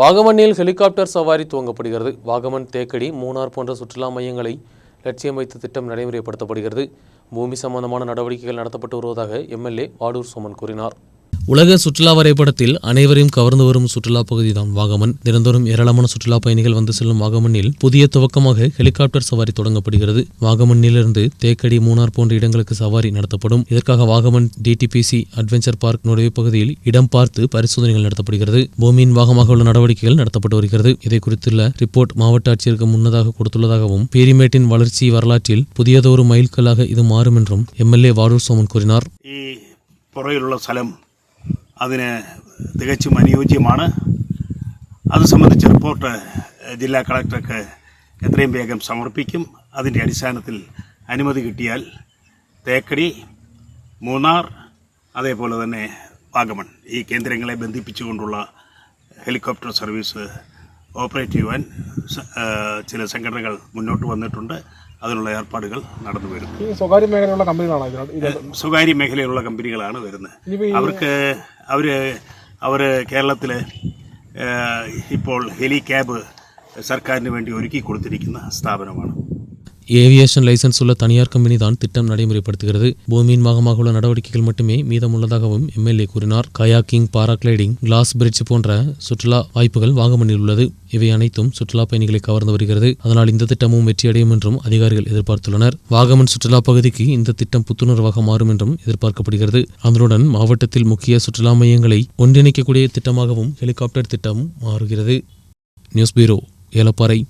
வாகமண்ணில் helicopter சவாரி துவங்கப்படுகிறது. வாகமன் தேக்கடி மூணார் போன்ற சுற்றுலா மையங்களை லட்சியம் வைத்து திட்டம் நடைமுறைப்படுத்தப்படுகிறது. பூமி சம்பந்தமான நடவடிக்கைகள் நடத்தப்பட்டு வருவதாக எம்எல்ஏ வாடூர் சோமன் கூறினார். உலக சுற்றுலா வரைபடத்தில் அனைவரையும் கவர்ந்து வரும் சுற்றுலா பகுதி தான் வாகமன். தினந்தோறும் ஏராளமான சுற்றுலா பயணிகள் வந்து செல்லும் வாகமனில் புதிய துவக்கமாக ஹெலிகாப்டர் சவாரி தொடங்கப்படுகிறது. வாகமனிலிருந்து தேக்கடி மூணார் போன்ற இடங்களுக்கு சவாரி நடத்தப்படும். இதற்காக வாகமன் டிடிபிசி அட்வென்ச்சர் பார்க் நுழைவு பகுதியில் இடம் பார்த்து பரிசோதனைகள் நடத்தப்படுகிறது. பூமியின் வாகமாக உள்ள நடவடிக்கைகள் நடத்தப்பட்டு வருகிறது. இதை குறித்துள்ள ரிப்போர்ட் மாவட்ட ஆட்சியருக்கு முன்னதாக கொடுத்துள்ளதாகவும் பேரிமேட்டின் வளர்ச்சி வரலாற்றில் புதியதொரு மைல்கல்லாக இது மாறும் என்றும் எம்எல்ஏ வாரூர் சோமன் கூறினார். பொறையிலுள்ள சலம் അതിന് തികച്ചും അനുയോജ്യമാണ്. അത് സംബന്ധിച്ച റിപ്പോർട്ട് ജില്ലാ കളക്ടർക്ക് എത്രയും വേഗം സമർപ്പിക്കും. അതിന്റെ അടിസ്ഥാനത്തിൽ അനുമതി കിട്ടിയാൽ തേക്കടി മൂന്നാർ അതേപോലെ തന്നെ വാഗമൺ ഈ കേന്ദ്രങ്ങളെ ബന്ധിപ്പിച്ചുകൊണ്ടുള്ള ഹെലികോപ്റ്റർ സർവീസ് ഓപ്പറേറ്റ് ചെയ്യുവാൻ ചില സംഘടനകൾ മുന്നോട്ട് വന്നിട്ടുണ്ട്. അതിനുള്ള ഏർപ്പാടുകൾ നടന്നു വരുന്നു. സ്വകാര്യ മേഖലയിലുള്ള കമ്പനികളാണ് സ്വകാര്യ മേഖലയിലുള്ള കമ്പനികളാണ് വരുന്നത്. അവർക്ക് അവർ അവർ കേരളത്തിൽ ഇപ്പോൾ ഹെലി ക്യാബ് സർക്കാരിന് വേണ്ടി ഒരുക്കി കൊടുത്തിരിക്കുന്ന സ്ഥാപനമാണ്. ஏவியேஷன் லைசன்ஸ் உள்ள தனியார் கம்பெனி தான் திட்டம் நடைமுறைப்படுத்துகிறது. பூமியின் பாகமாக உள்ள நடவடிக்கைகள் மட்டுமே மீதமுள்ளதாகவும் எம்எல்ஏ கூறினார். கயாக்கிங் பாராகிளைடிங் கிளாஸ் பிரிட்ஜ் போன்ற சுற்றுலா வாய்ப்புகள் வாகமனில் உள்ளது. இவை அனைத்தும் சுற்றுலா பயணிகளை கவர்ந்து வருகிறது. அதனால் இந்த திட்டமும் வெற்றியடையும் என்றும் அதிகாரிகள் எதிர்பார்த்துள்ளனர். வாகமன் சுற்றுலா பகுதிக்கு இந்த திட்டம் புத்துணர்வாக மாறும் என்றும் எதிர்பார்க்கப்படுகிறது. அதனுடன் மாவட்டத்தில் முக்கிய சுற்றுலா மையங்களை ஒன்றிணைக்கக்கூடிய திட்டமாகவும் ஹெலிகாப்டர் திட்டம் மாறுகிறது. News bureau Elappara.